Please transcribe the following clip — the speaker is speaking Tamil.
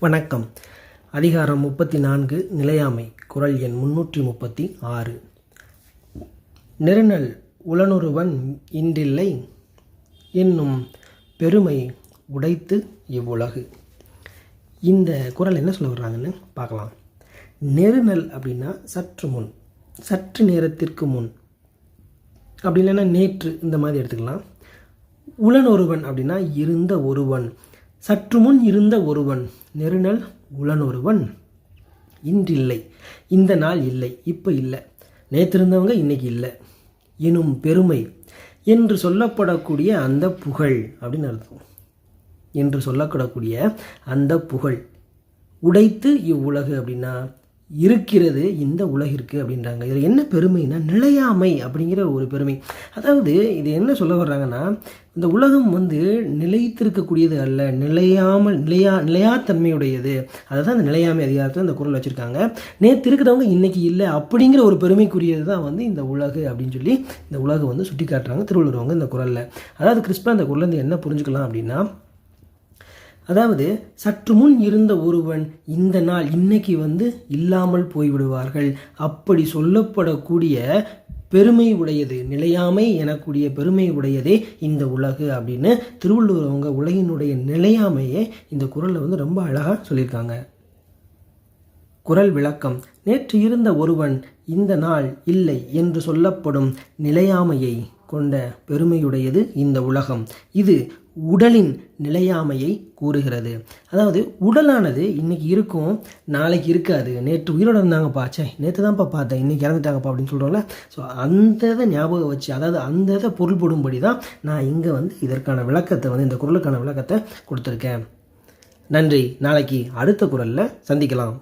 வணக்கம். அதிகாரம் முப்பத்தி நான்கு நிலையாமை குரல் எண் முன்னூற்றி முப்பத்தி ஆறு. நெருநல் உளனொருவன் இன்றில்லை என்னும் பெருமை உடைத்து இவ்வுலகு. இந்த குரல் என்ன சொல்ல வர்றாங்கன்னு பார்க்கலாம். நெருநல் அப்படின்னா சற்று முன் சற்று நேரத்திற்கு முன். அப்படி இல்லைன்னா நேற்று இந்த மாதிரி எடுத்துக்கலாம். உளன் ஒருவன் அப்படின்னா இருந்த ஒருவன். சற்று முன் இருந்த ஒருவன் நெருநல் உளன் ஒருவன் இன்றில்லை இந்த நாள் இல்லை இப்போ இல்லை. நேற்று இருந்தவங்க இன்னைக்கு இல்லை. எனும் பெருமை என்று சொல்லப்படக்கூடிய அந்த புகழ் அப்படின்னு அர்த்தம். என்று சொல்லப்படக்கூடிய அந்த புகழ். உடைத்து இவ்வுலகு அப்படின்னா இருக்கிறது இந்த உலகிற்கு அப்படின்றாங்க. இதில் என்ன பெருமைனா நிலையாமை அப்படிங்கிற ஒரு பெருமை. அதாவது இது என்ன சொல்ல வர்றாங்கன்னா இந்த உலகம் வந்து நிலைத்திருக்கக்கூடியது அல்ல நிலையாமல் நிலையா நிலையாத்தன்மையுடையது. அதை தான் அந்த நிலையாமை அதிகாரத்தில் அந்த குரல் வச்சுருக்காங்க. நேற்று இருக்கிறவங்க இன்றைக்கி இல்லை அப்படிங்கிற ஒரு பெருமைக்குரியது தான் வந்து இந்த உலகு அப்படின்னு சொல்லி இந்த உலகு வந்து சுட்டி காட்டுறாங்க திருவள்ளுவர் அவங்க இந்த குரலில். அதாவது கிறிஸ்பா அந்த குரல்ல என்ன புரிஞ்சுக்கலாம் அப்படின்னா அதாவது சற்று முன் இருந்த ஒருவன் இந்த நாள் இன்னைக்கு வந்து இல்லாமல் போய்விடுவார்கள். அப்படி சொல்லப்படக்கூடிய பெருமை உடையது நிலையாமை எனக்கூடிய பெருமை உடையதே இந்த உலகு அப்படின்னு திருவள்ளுவர் அவங்க உலகினுடைய நிலையாமையே இந்த குரலில் வந்து ரொம்ப அழகாக சொல்லியிருக்காங்க. குரல் விளக்கம். நேற்று இருந்த ஒருவன் இந்த நாள் இல்லை என்று சொல்லப்படும் நிலையாமையை கொண்ட பெருமையுடையது இந்த உலகம். இது உடலின் நிலையாமையை கூறுகிறது. அதாவது உடலானது இன்னைக்கு இருக்கும் நாளைக்கு இருக்காது. நேற்று உயிரோட இருந்தாங்கப்பா. சே நேற்று தான்ப்பா பார்த்தேன். இன்னைக்கு இறந்துட்டாங்கப்பா அப்படின்னு சொல்கிறோம்ல ஸோ அந்த இதை ஞாபகம் வச்சு அதாவது அந்த இதை பொருள்படும்படி தான் நான் இங்கே வந்து இதற்கான விளக்கத்தை வந்து இந்த குரலுக்கான விளக்கத்தை கொடுத்துருக்கேன். நன்றி. நாளைக்கு அடுத்த குரலில் சந்திக்கலாம்.